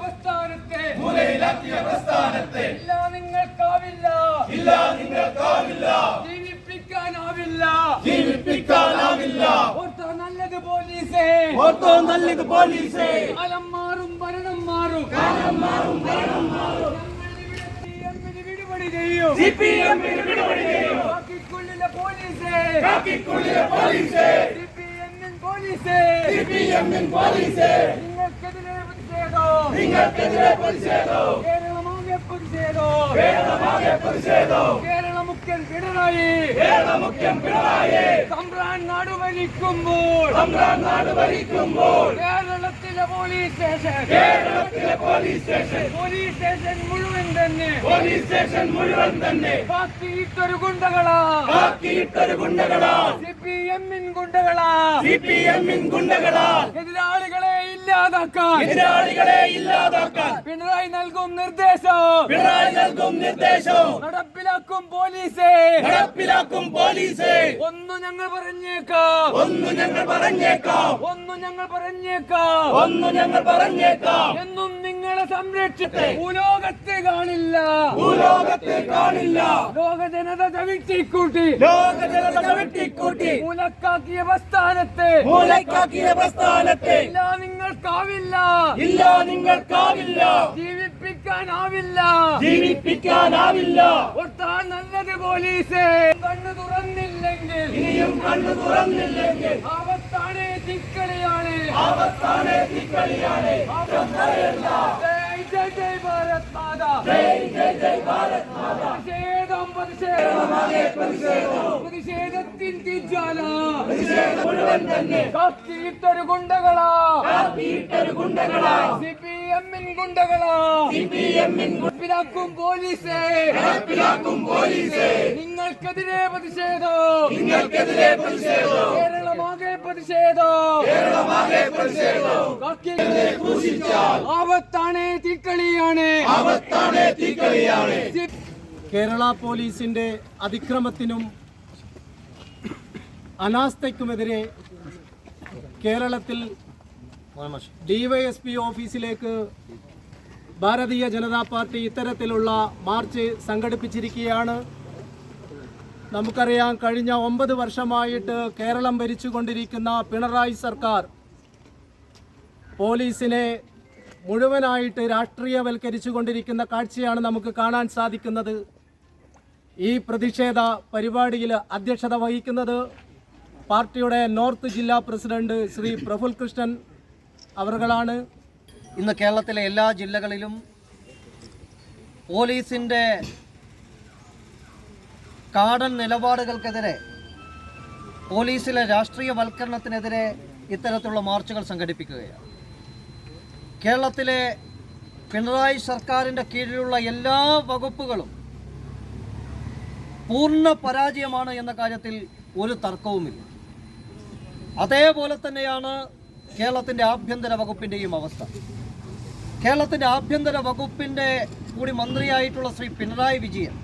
പ്രസ്ഥാനത്തെ മൂലയിലാക്കിയ പ്രസ്ഥാനത്തെ. ഇല്ല നിങ്ങൾക്കാവില്ല. ഇല്ല നിങ്ങൾക്കാവില്ല. ജീവിപ്പിക്കാനാവില്ല. ജീവിപ്പിക്കാനാവില്ല. ഓർത്തോ നല്ലത് പോലീസേ. ഓർത്തോ നല്ലത് പോലീസേ. കാലം മാറും ഭരണം മാറും. കാലം മാറും ഭരണം മാറും. വിടുപടി ചെയ്യും. സി പി എമ്മിന് വിടുപടി ചെയ്യും. ബാക്കിക്കുള്ളിലെ പോലീസേ. കാക്കിക്കുള്ളിലെ പോലീസേ. സി പി എമ്മിൻ പോലീസേ. സി പി എമ്മിൻ പോലീസേ. പ്രതിഷേധം നിങ്ങൾക്കെതിരെ പ്രതിഷേധം. കേരളമാകെ പ്രതിഷേധം. കേരളമാകെ പ്രതിഷേധം. കേരള മുഖ്യൻ പിണറായി. കേരള മുഖ്യം പിണറായി. തമ്പ്രാൻ നാട് ഭരിക്കുമ്പോൾ. തമ്പ്രാൻ നാട് ഭരിക്കുമ്പോൾ. കേരളത്തിലെ പോലീസ് സ്റ്റേഷൻ. കേരളത്തിലെ പോലീസ് സ്റ്റേഷൻ. പോലീസ് സ്റ്റേഷൻ മുഴുവൻ തന്നെ. പോലീസ് സ്റ്റേഷൻ മുഴുവൻ തന്നെ. ബാക്കിയിട്ടൊരു ഗുണ്ടകളാ. ഗുണ്ടകളാ. സി പി എമ്മിൻ ഗുണ്ടകളാ. സി പി എമ്മിൻ ഗുണ്ടകളാ. എതിരാളികളെ ഇല്ലാതാക്കാൻ. എതിരാളികളെ ഇല്ലാതാക്കാൻ. പിണറായി നൽകും നിർദ്ദേശം. പിണറായി നൽകും നിർദ്ദേശം. നടപ്പിലാക്കും പോലീസേ. നടപ്പിലാക്കും പോലീസേ. ഒന്നു ഞങ്ങൾ പറഞ്ഞേക്കാം. ഒന്നു ഞങ്ങൾ പറഞ്ഞേക്കാം. ഒന്നു ഞങ്ങൾ പറഞ്ഞേക്കാം. ഒന്നു ഞങ്ങൾ പറഞ്ഞേക്കാം. എന്നും നിങ്ങളെ സംരക്ഷിച്ച്. ഭൂലോകത്തെ കാണില്ല. ഭൂലോകത്തെ കാണില്ല. ലോക ജനത ചവിട്ടിക്കൂട്ടി. ലോക ജനത വെട്ടിക്കൂട്ടി മൂലക്കാക്കിയ പ്രസ്ഥാനത്തെ മൂലക്കാക്കിയ പ്രസ്ഥാനത്തെ ഇല്ല നിങ്ങൾക്കാവില്ല. ഇല്ല നിങ്ങൾക്കാവില്ല. ജീവിപ്പിക്കാനാവില്ല. ജീവിപ്പിക്കാനാവില്ല. ഒട്ടാൻ നല്ലത് പോലീസ്. കണ്ണു തുറന്നില്ലെങ്കിൽ. ഇനിയും കണ്ണു തുറന്നില്ലെങ്കിൽ. ആപത്താണ് തിക്കളിയാണ് ആപത്താണ് ജയ് ജയ് ജയ് ജയ് ഭാരത് മാതാ. പ്രതിഷേധം പ്രതിഷേധം. പ്രതിഷേധത്തിൻ തീജ്വാല. മുഴുവൻ തന്നെ. കാക്കിയിട്ടൊരു ഗുണ്ടകളാ. ആക്കിയിട്ടൊരു ഗുണ്ടകളാ. സി പി എമ്മിൻ ഗുണ്ടകളാ. നടപ്പിലാക്കും പോലീസേ. നടപ്പിലാക്കും പോലീസേ. നിങ്ങൾക്കെതിരെ പ്രതിഷേധം. നിങ്ങൾക്കെതിരെ പ്രതിഷേധം. കേരളമാകെ പ്രതിഷേധം. കേരളമാകെ പ്രതിഷേധം. ആപത്താണ് തീക്കളിയാണ്. ആപത്താണ് തീക്കളിയാണ്. കേരള പോലീസിന്റെ അതിക്രമത്തിനും അനാസ്ഥയ്ക്കുമെതിരെ കേരളത്തിൽ ഡിവൈഎസ്പി ഓഫീസിലേക്ക് ഭാരതീയ ജനതാ പാർട്ടി ഇത്തരത്തിലുള്ള മാർച്ച് സംഘടിപ്പിച്ചിരിക്കുകയാണ്. നമുക്കറിയാം കഴിഞ്ഞ ഒമ്പത് വർഷമായിട്ട് കേരളം ഭരിച്ചുകൊണ്ടിരിക്കുന്ന പിണറായി സർക്കാർ പോലീസിനെ മുഴുവനായിട്ട് രാഷ്ട്രീയവൽക്കരിച്ചു കൊണ്ടിരിക്കുന്ന കാഴ്ചയാണ് നമുക്ക് കാണാൻ സാധിക്കുന്നത്. ഈ പ്രതിഷേധ പരിപാടിയിൽ അധ്യക്ഷത വഹിക്കുന്നത് പാർട്ടിയുടെ നോർത്ത് ജില്ലാ പ്രസിഡന്റ് ശ്രീ പ്രഫുൽ കൃഷ്ണൻ അവറുകളാണ്. ഇന്ന് കേരളത്തിലെ എല്ലാ ജില്ലകളിലും പോലീസിന്റെ കാടൻ നിലപാടുകൾക്കെതിരെ പോലീസിലെ രാഷ്ട്രീയവൽക്കരണത്തിനെതിരെ ഇത്തരത്തിലുള്ള മാർച്ചുകൾ സംഘടിപ്പിക്കുകയാണ്. കേരളത്തിലെ പിണറായി സർക്കാരിന്റെ കീഴിലുള്ള എല്ലാ വകുപ്പുകളും പൂർണ പരാജയമാണ് എന്ന കാര്യത്തിൽ ഒരു തർക്കവുമില്ല. അതേപോലെ തന്നെയാണ് കേരളത്തിന്റെ ആഭ്യന്തര വകുപ്പിന്റെയും അവസ്ഥ. കേരളത്തിന്റെ ആഭ്യന്തര വകുപ്പിന്റെ കൂടി മന്ത്രിയായിട്ടുള്ള ശ്രീ പിണറായി വിജയൻ.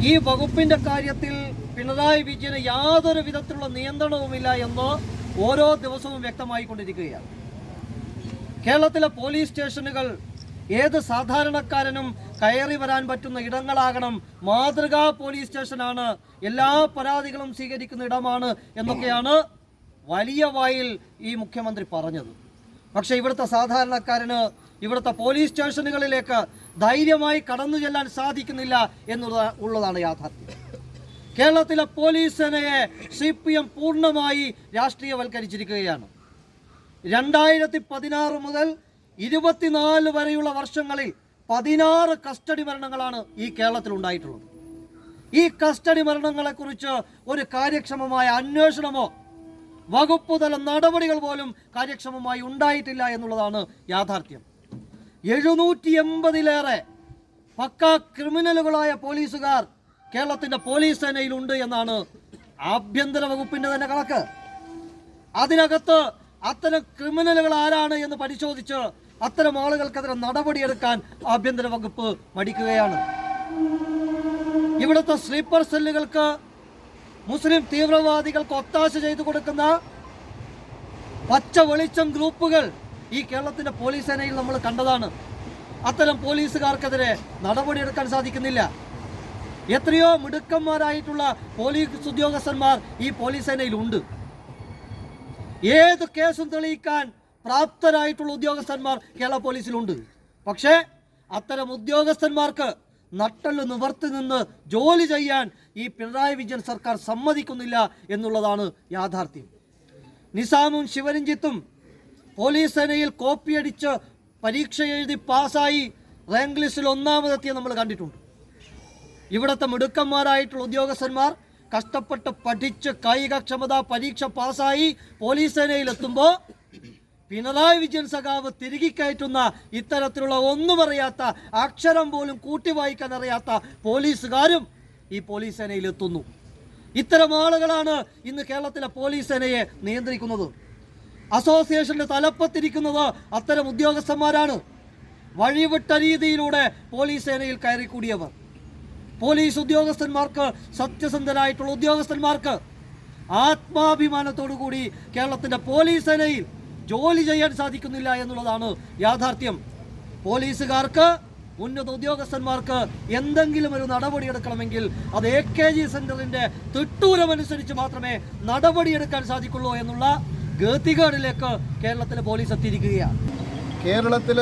ഈ വകുപ്പിന്റെ കാര്യത്തിൽ പിണറായി വിജയന് യാതൊരു വിധത്തിലുള്ള നിയന്ത്രണവുമില്ല എന്ന് ഓരോ ദിവസവും വ്യക്തമായിക്കൊണ്ടിരിക്കുകയാണ്. കേരളത്തിലെ പോലീസ് സ്റ്റേഷനുകൾ ഏത് സാധാരണക്കാരനും കയറി വരാൻ പറ്റുന്ന ഇടങ്ങളാകണം. മാതൃകാ പോലീസ് സ്റ്റേഷനാണ്. എല്ലാ പരാതികളും സ്വീകരിക്കുന്ന ഇടമാണ് എന്നൊക്കെയാണ് വലിയ വായിൽ ഈ മുഖ്യമന്ത്രി പറഞ്ഞത്. പക്ഷേ ഇവിടുത്തെ സാധാരണക്കാരന് ഇവിടുത്തെ പോലീസ് സ്റ്റേഷനുകളിലേക്ക് ധൈര്യമായി കടന്നു ചെല്ലാൻ സാധിക്കുന്നില്ല എന്നുള്ള ഉള്ളതാണ് യാഥാർത്ഥ്യം. കേരളത്തിലെ പോലീസ് സേനയെ സി പി എം പൂർണമായി രാഷ്ട്രീയവൽക്കരിച്ചിരിക്കുകയാണ്. രണ്ടായിരത്തി പതിനാറ് മുതൽ ഇരുപത്തിനാല് വരെയുള്ള വർഷങ്ങളിൽ പതിനാറ് കസ്റ്റഡി മരണങ്ങളാണ് ഈ കേരളത്തിൽ ഉണ്ടായിട്ടുള്ളത്. ഈ കസ്റ്റഡി മരണങ്ങളെക്കുറിച്ച് ഒരു കാര്യക്ഷമമായ അന്വേഷണമോ വകുപ്പ് തല നടപടികൾ പോലും കാര്യക്ഷമമായി ഉണ്ടായിട്ടില്ല എന്നുള്ളതാണ് യാഥാർത്ഥ്യം. എഴുന്നൂറ്റി എൺപതിലേറെ പക്ക ക്രിമിനലുകളായ പോലീസുകാർ കേരളത്തിന്റെ പോലീസ് സേനയിലുണ്ട് എന്നാണ് ആഭ്യന്തര വകുപ്പിന്റെ തന്നെ കണക്ക്. അതിനകത്ത് അത്തരം ക്രിമിനലുകൾ ആരാണ് എന്ന് പരിശോധിച്ച് അത്തരം ആളുകൾക്കെതിരെ നടപടിയെടുക്കാൻ ആഭ്യന്തര വകുപ്പ് മടിക്കുകയാണ്. ഇവിടുത്തെ സ്ലീപ്പർ സെല്ലുകൾക്ക് മുസ്ലിം തീവ്രവാദികൾക്ക് ഒത്താശ ചെയ്തു കൊടുക്കുന്ന പച്ച വെളിച്ചം ഗ്രൂപ്പുകൾ ഈ കേരളത്തിന്റെ പോലീസ് സേനയിൽ നമ്മൾ കണ്ടതാണ്. അത്തരം പോലീസുകാർക്കെതിരെ നടപടിയെടുക്കാൻ സാധിക്കുന്നില്ല. എത്രയോ മിടുക്കന്മാരായിട്ടുള്ള പോലീസ് ഉദ്യോഗസ്ഥന്മാർ ഈ പോലീസ് സേനയിലുണ്ട് ഏത് കേസും തെളിയിക്കാൻ പ്രാപ്തരായിട്ടുള്ള ഉദ്യോഗസ്ഥന്മാർ കേരള പോലീസിലുണ്ട്. പക്ഷേ അത്തരം ഉദ്യോഗസ്ഥന്മാർക്ക് നട്ടൽ നിവർത്തി നിന്ന് ജോലി ചെയ്യാൻ ഈ പിണറായി വിജയൻ സർക്കാർ സമ്മതിക്കുന്നില്ല എന്നുള്ളതാണ് യാഥാർത്ഥ്യം. നിസാമും ശിവരഞ്ജിത്തും പോലീസ് സേനയിൽ കോപ്പിയടിച്ച് പരീക്ഷ എഴുതി പാസ്സായി റാങ്ക് ലിസ്റ്റിൽ ഒന്നാമതെത്തിയ നമ്മൾ കണ്ടിട്ടുണ്ട്. ഇവിടുത്തെ മിടുക്കന്മാരായിട്ടുള്ള ഉദ്യോഗസ്ഥന്മാർ കഷ്ടപ്പെട്ട് പഠിച്ച് കായികക്ഷമത പരീക്ഷ പാസ്സായി പോലീസ് സേനയിലെത്തുമ്പോൾ പിണറായി വിജയൻ സഖാവ് തിരികെ കയറ്റുന്ന ഇത്തരത്തിലുള്ള ഒന്നും അറിയാത്ത അക്ഷരം പോലും കൂട്ടി വായിക്കാൻ അറിയാത്ത പോലീസുകാരും ഈ പോലീസ് സേനയിൽ എത്തുന്നു. ഇത്തരം ആളുകളാണ് ഇന്ന് കേരളത്തിലെ പോലീസ് സേനയെ നിയന്ത്രിക്കുന്നത്. അസോസിയേഷന്റെ തലപ്പത്തിരിക്കുന്നത് അത്തരം ഉദ്യോഗസ്ഥന്മാരാണ്. വഴിവിട്ട രീതിയിലൂടെ പോലീസ് സേനയിൽ കയറിക്കൂടിയവർ. പോലീസ് ഉദ്യോഗസ്ഥന്മാർക്ക് സത്യസന്ധരായിട്ടുള്ള ഉദ്യോഗസ്ഥന്മാർക്ക് ആത്മാഭിമാനത്തോടു കൂടി കേരളത്തിന്റെ പോലീസ് സേനയിൽ ജോലി ചെയ്യാൻ സാധിക്കുന്നില്ല എന്നുള്ളതാണ് യാഥാർത്ഥ്യം. പോലീസുകാർക്ക് ഉന്നത ഉദ്യോഗസ്ഥന്മാർക്ക് എന്തെങ്കിലും ഒരു നടപടി എടുക്കണമെങ്കിൽ അത് എ കെ ജി സെന്ററിന്റെ തിട്ടൂരമനുസരിച്ച് മാത്രമേ നടപടിയെടുക്കാൻ സാധിക്കുള്ളൂ എന്നുള്ള ഗതികേടിലേക്ക് കേരളത്തിലെ പോലീസ് എത്തിയിരിക്കുകയാണ്. കേരളത്തിൽ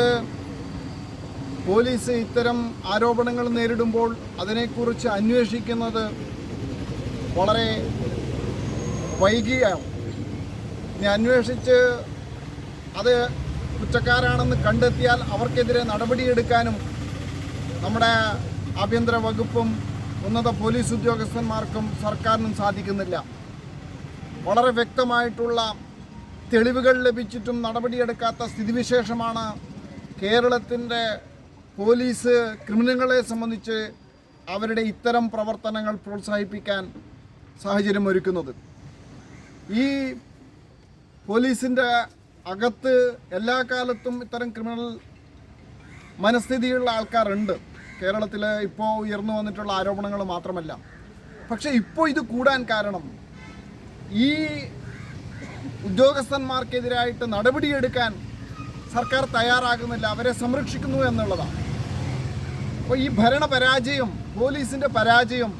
പോലീസ് ഇത്തരം ആരോപണങ്ങൾ നേരിടുമ്പോൾ അതിനെക്കുറിച്ച് അന്വേഷിക്കുന്നത് വളരെ വൈകിയാണ്. ഇനി അന്വേഷിച്ച് അത് കുറ്റക്കാരാണെന്ന് കണ്ടെത്തിയാൽ അവർക്കെതിരെ നടപടിയെടുക്കാനും നമ്മുടെ ആഭ്യന്തര വകുപ്പും ഉന്നത പോലീസ് ഉദ്യോഗസ്ഥന്മാർക്കും സർക്കാരിനും സാധിക്കുന്നില്ല. വളരെ വ്യക്തമായിട്ടുള്ള തെളിവുകൾ ലഭിച്ചിട്ടും നടപടിയെടുക്കാത്ത സ്ഥിതിവിശേഷമാണ് കേരളത്തിന്റെ പോലീസ് ക്രിമിനലുകളെ സംബന്ധിച്ച് അവരുടെ ഇത്തരം പ്രവർത്തനങ്ങൾ പ്രോത്സാഹിപ്പിക്കാൻ സാഹചര്യം ഒരുക്കുന്നത്. ഈ പോലീസിന്റെ അകത്ത് എല്ലാ കാലത്തും ഇത്തരം ക്രിമിനൽ മനസ്ഥിതിയുള്ള ആൾക്കാരുണ്ട്. കേരളത്തിൽ ഇപ്പോൾ ഉയർന്നു വന്നിട്ടുള്ള ആരോപണങ്ങൾ മാത്രമല്ല. പക്ഷേ ഇപ്പോൾ ഇത് കൂടാൻ കാരണം ഈ ഉദ്യോഗസ്ഥന്മാർക്കെതിരായിട്ട് നടപടിയെടുക്കാൻ സർക്കാർ തയ്യാറാകുന്നില്ല അവരെ സംരക്ഷിക്കുന്നു എന്നുള്ളതാണ്. അപ്പോൾ ഈ ഭരണ പരാജയം പോലീസിന്റെ പരാജയം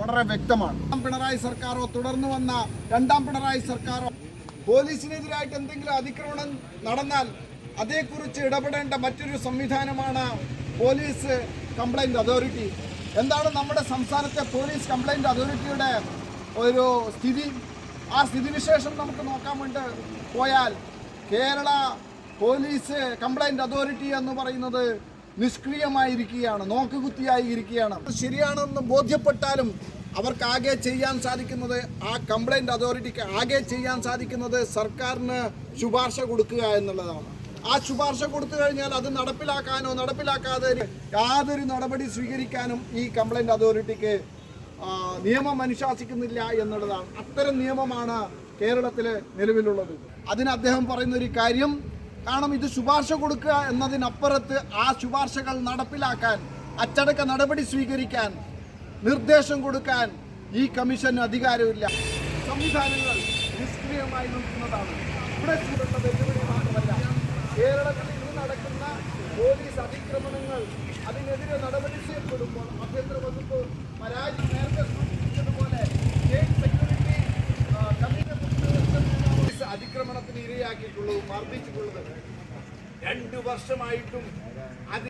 വളരെ വ്യക്തമാണ്. പിണറായി സർക്കാരോ തുടർന്നു വന്ന രണ്ടാം പിണറായി സർക്കാരോ പോലീസിനെതിരായിട്ട് എന്തെങ്കിലും അതിക്രമണം നടന്നാൽ അതേക്കുറിച്ച് ഇടപെടേണ്ട മറ്റൊരു സംവിധാനമാണ് പോലീസ് കംപ്ലൈന്റ് അതോറിറ്റി എന്താണ് നമ്മുടെ സംസ്ഥാനത്തെ പോലീസ് കംപ്ലൈന്റ് അതോറിറ്റിയുടെ ഒരു സ്ഥിതി? ആ സ്ഥിതിവിശേഷം നമുക്ക് നോക്കാൻ വേണ്ടി പോയാൽ കേരള പോലീസ് കംപ്ലൈന്റ് അതോറിറ്റി എന്ന് പറയുന്നത് നിഷ്ക്രിയമായിരിക്കുകയാണ് നോക്കുകുത്തിയായി ഇരിക്കുകയാണ് ശരിയാണെന്ന് ബോധ്യപ്പെട്ടാലും അവർക്കാകെ ചെയ്യാൻ സാധിക്കുന്നത് ആ കംപ്ലൈന്റ് അതോറിറ്റിക്ക് ആകെ ചെയ്യാൻ സാധിക്കുന്നത് സർക്കാരിന് ശുപാർശ കൊടുക്കുക എന്നുള്ളതാണ്. ആ ശുപാർശ കൊടുത്തു കഴിഞ്ഞാൽ അത് നടപ്പിലാക്കാനോ നടപ്പിലാക്കാതെ യാതൊരു നടപടി സ്വീകരിക്കാനും ഈ കംപ്ലൈന്റ് അതോറിറ്റിക്ക് നിയമം അനുശാസിക്കുന്നില്ല എന്നുള്ളതാണ്. അത്തരം നിയമമാണ് കേരളത്തിൽ നിലവിലുള്ളത്. അതിന് അദ്ദേഹം പറയുന്ന ഒരു കാര്യം കാരണം ഇത് ശുപാർശ കൊടുക്കുക എന്നതിനപ്പുറത്ത് ആ ശുപാർശകൾ നടപ്പിലാക്കാൻ അച്ചടക്ക നടപടി സ്വീകരിക്കാൻ നിർദ്ദേശം കൊടുക്കാൻ ഈ കമ്മീഷന് അധികാരമില്ല. സംവിധാനങ്ങൾ നിഷ്ക്രിയമായി നിൽക്കുന്നതാണ്. ഇവിടെ വെല്ലുവിളി കേരളത്തിൽ ഇന്ന് നടക്കുന്ന പോലീസ് അതിക്രമണങ്ങൾ അതിനെതിരെ നടപടി ചെയ്യപ്പെടുമ്പോൾ ആഭ്യന്തര വകുപ്പ് പരാജയം നേരത്തെ സൂചിപ്പിച്ചതുപോലെ സ്റ്റേറ്റ് സെക്യൂരിറ്റി പോലീസ് അതിക്രമണത്തിന് ഇരയാക്കിയിട്ടുള്ളത് മർദ്ദിച്ചിട്ടുള്ളത്. രണ്ടു വർഷമായിട്ടും അത്